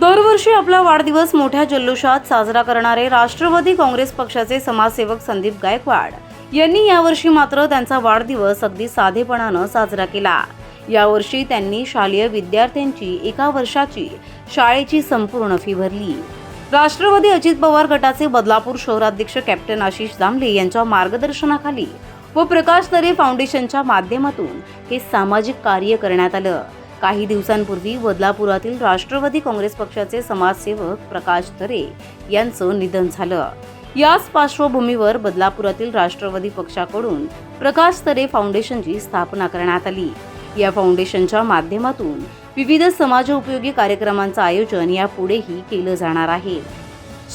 दरवर्षी आपला वाढदिवस मोठ्या जल्लोषात साजरा करणारे राष्ट्रवादी काँग्रेस पक्षाचे समाजसेवक संदीप गायकवाड यांनी यावर्षी मात्र त्यांचा वाढदिवस अगदी साधेपणानं साजरा केला. यावर्षी त्यांनी शालेय विद्यार्थ्यांची एका वर्षाची शाळेची संपूर्ण फी भरली. राष्ट्रवादी अजित पवार गटाचे बदलापूर शहराध्यक्ष कॅप्टन आशिष दामले यांच्या मार्गदर्शनाखाली व प्रकाश तरे फाउंडेशनच्या माध्यमातून हे सामाजिक कार्य करण्यात आलं. काही दिवसांपूर्वी बदलापुरातील राष्ट्रवादी काँग्रेस पक्षाचे समाजसेवक प्रकाश तरे यांचं निधन झालं. याच पार्श्वभूमीवर बदलापुरातील राष्ट्रवादी पक्षाकडून प्रकाश तरे फाउंडेशनची स्थापना करण्यात आली. या फाउंडेशनच्या माध्यमातून विविध समाजोपयोगी कार्यक्रमांचं आयोजन यापुढेही केलं जाणार आहे.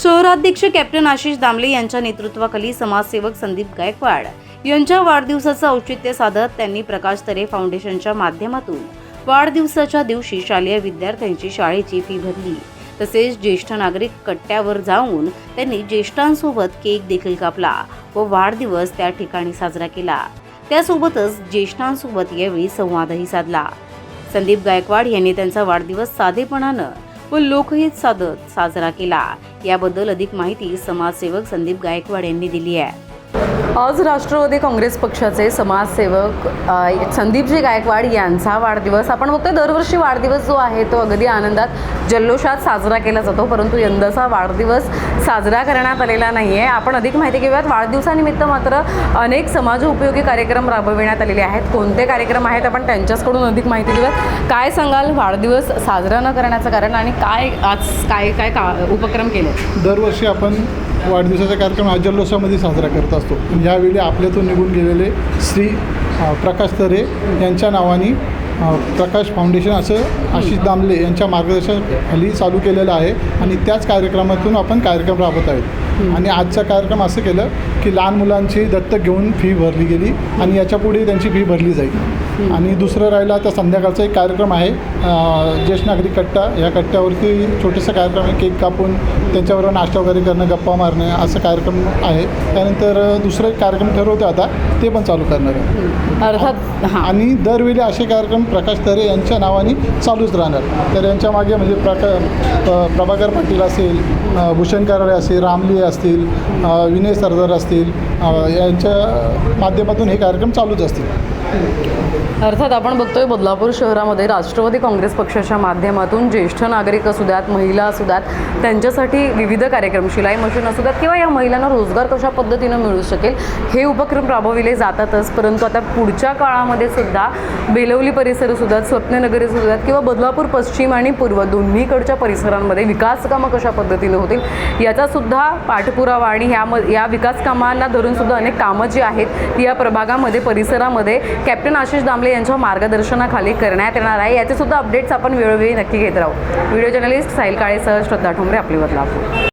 शहराध्यक्ष कॅप्टन आशिष दामले यांच्या नेतृत्वाखाली समाजसेवक संदीप गायकवाड यांच्या वाढदिवसाचं औचित्य साधत त्यांनी प्रकाश तरे फाउंडेशनच्या माध्यमातून वाढदिवसाच्या दिवशी शालेय विद्यार्थ्यांची शाळेची फी भरली. तसेच ज्येष्ठ नागरिक कट्ट्यावर जाऊन त्यांनी ज्येष्ठांसोबत केक देखील कापला व वाढदिवस त्या ठिकाणी साजरा केला. त्यासोबतच ज्येष्ठांसोबत यावेळी संवादही साधला. संदीप गायकवाड यांनी त्यांचा वाढदिवस साधेपणानं व लोकहित साधत साजरा केला. याबद्दल अधिक माहिती समाजसेवक संदीप गायकवाड यांनी दिली आहे. आज राष्ट्रवादी काँग्रेस पक्षाचे समाजसेवक संदीपजी गायकवाड यांचा वाढदिवस. आपण बघतोय दरवर्षी वाढदिवस जो आहे तो अगदी आनंदात जल्लोषात साजरा केला जातो. परंतु यंदाचा वाढदिवस साजरा करण्यात आलेला नाही आहे आपण अधिक माहिती घेऊयात. वाढदिवसानिमित्त मात्र अनेक समाज उपयोगी कार्यक्रम राबविण्यात आलेले आहेत. कोणते कार्यक्रम आहेत आपण त्यांच्याचकडून अधिक माहिती घेऊयात. काय सांगाल वाढदिवस साजरा न करण्याचं कारण आणि काय आज काय काय का उपक्रम केले? दरवर्षी आपण वाढदिवसाचा कार्यक्रम हा जल्लोषामध्ये साजरा करत असतो. यावेळी आपल्यातून निघून गेलेले श्री प्रकाश तरे यांच्या नावाने प्रकाश फाउंडेशन असं आशिष दामले यांच्या मार्गदर्शनाखाली चालू केलेलं आहे आणि त्याच कार्यक्रमातून आपण कार्यक्रम राबवत आहेत. आणि आजचा कार्यक्रम असं केलं की लहान मुलांची दत्तक घेऊन फी भरली गेली आणि याच्यापुढे त्यांची फी भरली जाईल. आणि दुसरं राहिलं आता संध्याकाळचा एक कार्यक्रम आहे ज्येष्ठ नागरिक कट्टा या कट्ट्यावरती छोटेसा कार्यक्रम आहे केक कापून त्यांच्याबरोबर नाश्ता वगैरे करणं गप्पा मारणे असं कार्यक्रम आहे. त्यानंतर दुसरं एक कार्यक्रम ठरवतो आता ते पण चालू करणार आहे. अर्थात हां. आणि दरवेळी असे कार्यक्रम प्रकाश तरे यांच्या नावाने चालूच राहणार. तर यांच्या मागे म्हणजे प्रका प्रभाकर पाटील असेल भूषण कराळे असेल रामली असतील विनय सरदार असतील यांच्या माध्यमातून हे कार्यक्रम चालूच असतील. अर्थात आपण बघतोय बदलापूर शहरामध्ये राष्ट्रवादी काँग्रेस पक्षाच्या माध्यमातून ज्येष्ठ नागरिक असू द्यात महिला असू द्यात त्यांच्यासाठी विविध कार्यक्रम शिलाई मशीन असू द्यात किंवा या महिलांना रोजगार कशा पद्धतीनं मिळू शकेल हे उपक्रम राबविले जातातच. परंतु आता पुढच्या काळामध्ये सुद्धा बेलवली परिसर असू द्यात स्वप्ननगरी असू द्यात किंवा बदलापूर पश्चिम आणि पूर्व दोन्हीकडच्या परिसरांमध्ये विकास कामं कशा पद्धतीनं होतील याचा सुद्धा पाठपुरावा आणि ह्या या विकास कामांना धरून सुद्धा अनेक कामं जी आहेत ती या प्रभागामध्ये परिसरामध्ये. कॅप्टन आशिष कांबळे यांच्या मार्गदर्शनाखाली करण्यात येणार आहे. याचे सुद्धा अपडेट्स आपण वेळोवेळी नक्की घेत राहू. व्हिडिओ जर्नलिस्ट साहिल काळे सह श्रद्धा ठोंबरे आपली बदलापूर